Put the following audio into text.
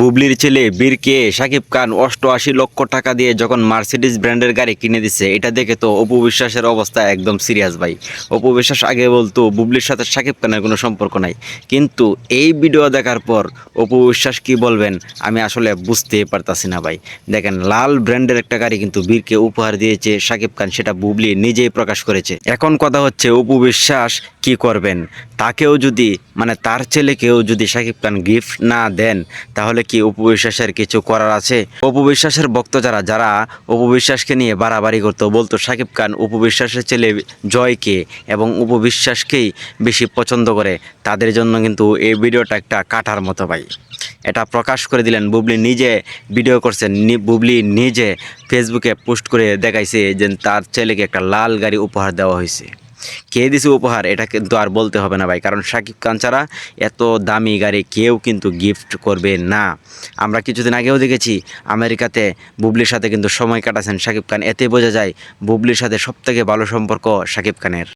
বুবলির ছেলে বীরকে শাকিব খান অষ্টআশি লক্ষ টাকা দিয়ে যখন মার্সিডিজ ব্র্যান্ডের গাড়ি কিনে দিছে, এটা দেখে তো অপু বিশ্বাসের অবস্থা একদম সিরিয়াস ভাই। অপু বিশ্বাস আগে বলতো, বুবলির সাথে শাকিব খানের কোনো সম্পর্ক নাই। কিন্তু এই ভিডিও দেখার পর অপু বিশ্বাস কি বলবেন, আমি আসলে বুঝতেই পারতাছি না ভাই। দেখেন, লাল ব্র্যান্ডের একটা গাড়ি কিন্তু বীরকে উপহার দিয়েছে শাকিব খান, সেটা বুবলি নিজেই প্রকাশ করেছে। এখন কথা হচ্ছে, অপু বিশ্বাস কি করবেন? তাকেও যদি মানে তার ছেলেকেও যদি শাকিব খান গিফট না দেন, তাহলে কি উপবিশ্বাসের কিছু করার আছে? উপবিশ্বাসের বিশ্বাসের ভক্ত যারা যারা উপবিশ্বাসকে নিয়ে বাড়াবাড়ি করতো, বলতো শাকিব খান উপবিশ্বাসের ছেলে জয়কে এবং উপবিশ্বাসকেই বেশি পছন্দ করে? তাদের জন্য কিন্তু এই ভিডিওটা একটা কাটার মতো ভাই। এটা প্রকাশ করে দিলেন, বুবলি নিজে ভিডিও করছেন বুবলি নিজে ফেসবুকে পোস্ট করে দেখাইছে যে তার ছেলেকে একটা লাল গাড়ি উপহার দেওয়া হয়েছে। কে দিছে উপহার? এটা কিন্তু আর বলতে হবে না ভাই, কারণ শাকিব খান ছাড়া এত দামি গাড়ি কেউ কিন্তু গিফট করবে না। আমরা কিছুদিন আগেও দেখেছি, আমেরিকাতে বুবলির সাথে কিন্তু সময় কাটাছেন শাকিব খান। এতে বোঝা যায়, বুবলির সাথে সবথেকে ভালো সম্পর্ক শাকিব খানের।